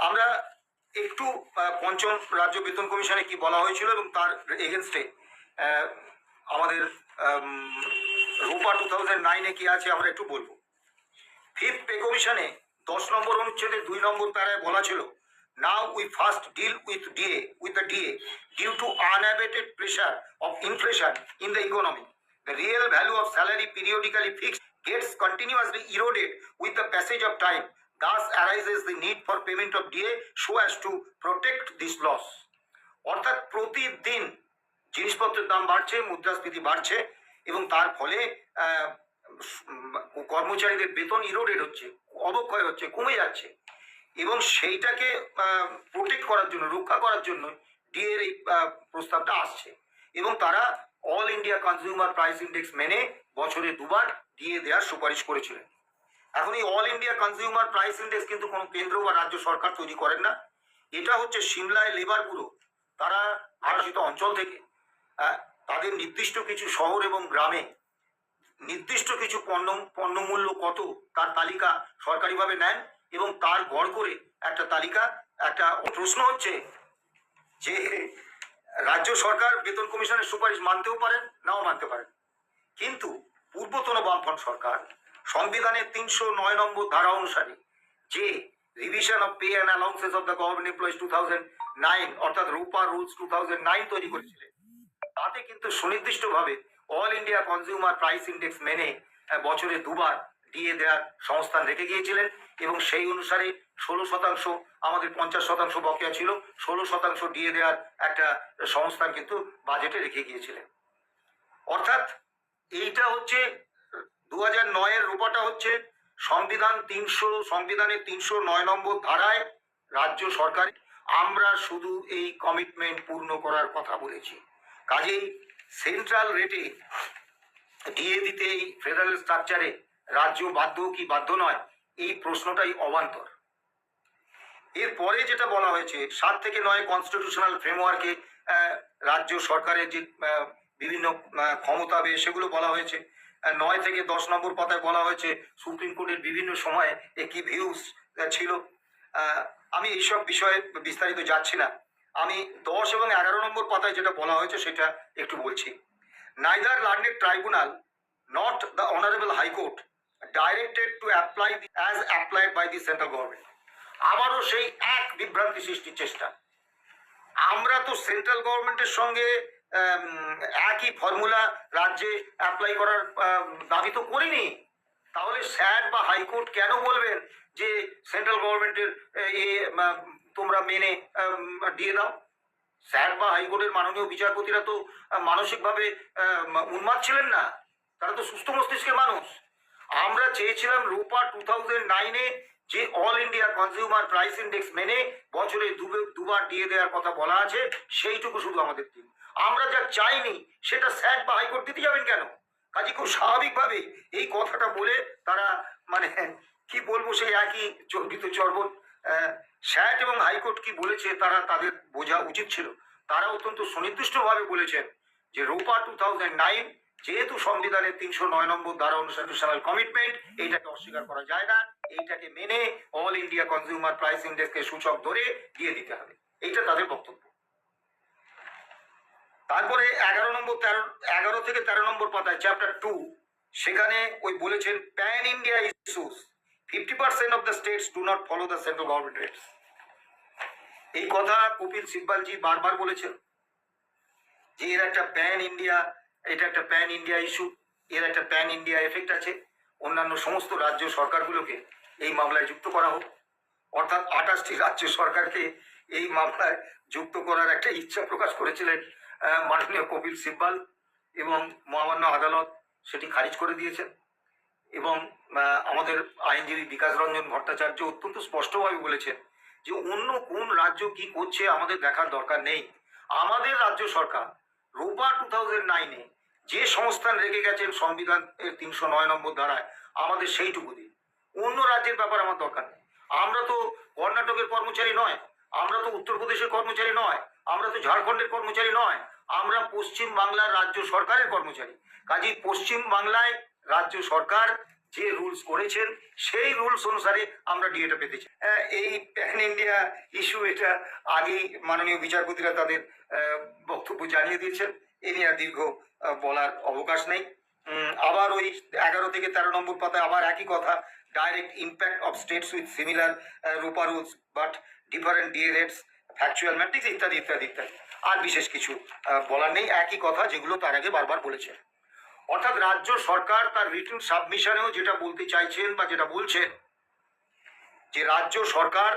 আমরা একটু পঞ্চম রাজ্য বেতন কমিশনে কি বলা হয়েছিল এবং তার এগেনস্টে আমাদের আম, রূপা টু থাউজেন্ড নাইনে কি আছে আমরা একটু বলব ফিফথ পে কমিশনে দশ নম্বর অনুচ্ছেদে দুই নম্বর প্যারায় বলা ছিল now we first deal with DA with the DA due to unabated pressure of inflation in the economy The real value of salary periodically fixed gets continuously eroded with the passage of time. Thus arises the need for payment of DA so as to protect this loss. অর্থাৎ প্রতিদিন জিনিসপত্রের দাম বাড়ছে, মুদ্রাস্ফীতি বাড়ছে এবং তার ফলে কর্মচারীদের বেতন ইরোডেড হচ্ছে, অবক্ষয় হচ্ছে, কমে যাচ্ছে এবং সেইটাকে প্রোটেক্ট করার জন্য, রক্ষা করার জন্য ডিএর এই প্রস্তাবটা আসছে এবং তারা all India consumer price index মেনে বছরে দুবার ডিএ দেওয়ার সুপারিশ করেছিলেন এখন এই all India consumer price index কিন্তু কোনো কেন্দ্র বা রাজ্য সরকার তৈরি করেন না। এটা হচ্ছে সিমলায় লেবার ব্যুরো। তারা ভারসিত অঞ্চল থেকে তাদের নির্দিষ্ট কিছু শহর এবং গ্রামে নির্দিষ্ট কিছু পণ্য, পণ্যমূল্য কত তার তালিকা সরকারিভাবে নেন এবং তার গড় করে একটা তালিকা, একটা প্রশ্ন হচ্ছে যে রাজ্য সরকার বেতন কমিশনের সুপারিশ মানতেও পারেন, নাও মানতে পারেন। কিন্তু পূর্বতন বামফ্রন্ট সরকার সংবিধানের তিনশো নয় নম্বর ধারা অনুসারে যে revision of pay and allowances of the government employees two thousand nine অর্থাৎ ROPA rules two thousand nine তৈরি করেছিলেন, তাতে কিন্তু সুনির্দিষ্টভাবে all India consumer price index মেনে বছরে দুবার দিয়ে দেওয়ার সংস্থান রেখে গিয়েছিলেন এবং সেই অনুসারে ষোলো শতাংশ, আমাদের পঞ্চাশ শতাংশ বকেয়া ছিল, ষোলো শতাংশ দিয়ে দেওয়ার একটা সংস্থান কিন্তু বাজেটে রেখে গিয়েছিলেন। অর্থাৎ এইটা হচ্ছে দু হাজার নয়ের রূপাটা হচ্ছে সংবিধান তিনশো, সংবিধানের তিনশো নয় নম্বর ধারায় রাজ্য সরকার আমরা শুধু এই কমিটমেন্ট পূর্ণ করার কথা বলেছি। কাজেই সেন্ট্রাল রেটে ডিএ দিতে এই ফেডারেল স্ট্রাকচারে রাজ্য বাধ্য কি বাধ্য নয়, এই প্রশ্নটাই অবান্তর। এরপরে যেটা বলা হয়েছে, সাত থেকে নয় কনস্টিটিউশনাল ফ্রেমওয়ার্কে রাজ্য সরকারের যে বিভিন্ন ক্ষমতা হবে সেগুলো বলা হয়েছে। নয় থেকে দশ নম্বর পাতায় বলা হয়েছে সুপ্রিম কোর্টের বিভিন্ন সময়ে এ কি ভিউজ ছিল। আমি এইসব বিষয়ে বিস্তারিত যাচ্ছি না। আমি দশ এবং এগারো নম্বর পাতায় যেটা বলা হয়েছে সেটা একটু বলছি। Neither learned tribunal, not the honourable high court directed to apply as applied by the central government আবারও সেই এক বিভ্রান্তি সৃষ্টির চেষ্টা। আমরা তো সেন্ট্রাল গভর্নমেন্টের সঙ্গে একই ফর্মুলা রাজ্যে অ্যাপ্লাই করার দাবি তো করিনি। তাহলে স্যাট বা হাইকোর্ট কেন বলবেন যে সেন্ট্রাল গভর্নমেন্টের এ তোমরা মেনে দিয়ে দাও? স্যাট বা হাইকোর্টের মাননীয় বিচারপতিরা তো মানসিকভাবে উন্মাদ ছিলেন না। তারা তো সুস্থ মস্তিষ্কের মানুষ। আমরা চেয়েছিলাম রূপা টু থাউজেন্ড নাইনে যে all India consumer price index মেনে বছরে দুবে- দুবার দিয়ে দেওয়ার কথা বলা আছে, সেইটুকু শুধু আমাদের দিন আমরা যা চাইনি, সেটা স্যাট বা হাইকোর্ট দিতে যাবেন কেন? কাজে, খুব স্বাভাবিকভাবে এই কথাটা বলে তারা মানে কি বলব সেই একই চর্বিত চর্বণ স্যাট এবং হাইকোর্ট কি বলেছে তারা তাদের বোঝা উচিত ছিল। তারা অত্যন্ত সুনির্দিষ্টভাবে বলেছেন যে রোপা টু থাউজেন্ড নাইন যেহেতু সংবিধানের তিনশো নয় নম্বর ধারা অনুসারে কমিটমেন্ট, এইটাকে অস্বীকার করা যায় না, এইটাকে মেনে অল ইন্ডিয়া কনজিউমার প্রাইস ইন্ডেক্সকে সূচক ধরে দিয়ে দিতে হবে। এইটা তাদের বক্তব্য। তারপরে এগারো নম্বর তেরো, এগারো থেকে তেরো নম্বর পাতায় চ্যাপ্টার টু সেখানে ওই বলেছেন pan India issues fifty percent of the states do not follow the central government rates এই কথা কপিল সিব্বালজি বারবার বলেছেন, যে এর একটা প্যান ইন্ডিয়া এটা একটা প্যান ইন্ডিয়া ইস্যু এর একটা প্যান ইন্ডিয়া এফেক্ট আছে। অন্যান্য সমস্ত রাজ্য সরকারগুলোকে এই মামলায় যুক্ত করা হোক। অর্থাৎ আঠাশটি রাজ্য সরকারকে এই মামলায় যুক্ত করার একটা ইচ্ছা প্রকাশ করেছিলেন মাননীয় কপিল সিব্বাল এবং মহামান্য আদালত সেটি খারিজ করে দিয়েছেন এবং আমাদের আইনজীবী বিকাশ রঞ্জন ভট্টাচার্য অত্যন্ত স্পষ্টভাবে বলেছেন যে অন্য কোন রাজ্য কি করছে আমাদের দেখার দরকার নেই। আমাদের রাজ্য সরকার রূপা টু থাউজেন্ড নাইনে যে সংস্থান রেখে গেছেন সংবিধান এর তিনশো নয় নম্বর ধারায়, আমাদের সেইটুকু দিন। অন্য রাজ্যের ব্যাপার আমার দরকার নেই। আমরা তো কর্ণাটকের কর্মচারী নয়, আমরা তো উত্তরপ্রদেশের কর্মচারী নয়, আমরা তো ঝাড়খণ্ডের কর্মচারী নয় আমরা পশ্চিম বাংলার রাজ্য সরকারের কর্মচারী। কাজেই পশ্চিম বাংলায় রাজ্য সরকার যে রুলস করেছেন, সেই রুলস অনুসারে আমরা ডিএটা পেতে চাই। এই প্যান ইন্ডিয়া ইস্যু এটা আগেই মাননীয় বিচারপতিরা তাদের বক্তব্য জানিয়ে দিয়েছেন। এ নিয়ে দীর্ঘ বলার অবকাশ নেই। আবার ওই এগারো থেকে তেরো নম্বর পাতায় আবার একই কথা direct impact of states with similar ROPA rules but different DA rates factual matrix ইত্যাদি ইত্যাদি ইত্যাদি। আর বিশেষ কিছু বলার নেই। একই কথা যেগুলো তার আগে বারবার বলেছেন অর্থাৎ রাজ্য সরকার তার রিটার্ন সাবমিশনেও যেটা বলতে চাইছেন বা যেটা বলছেন, যে রাজ্য সরকার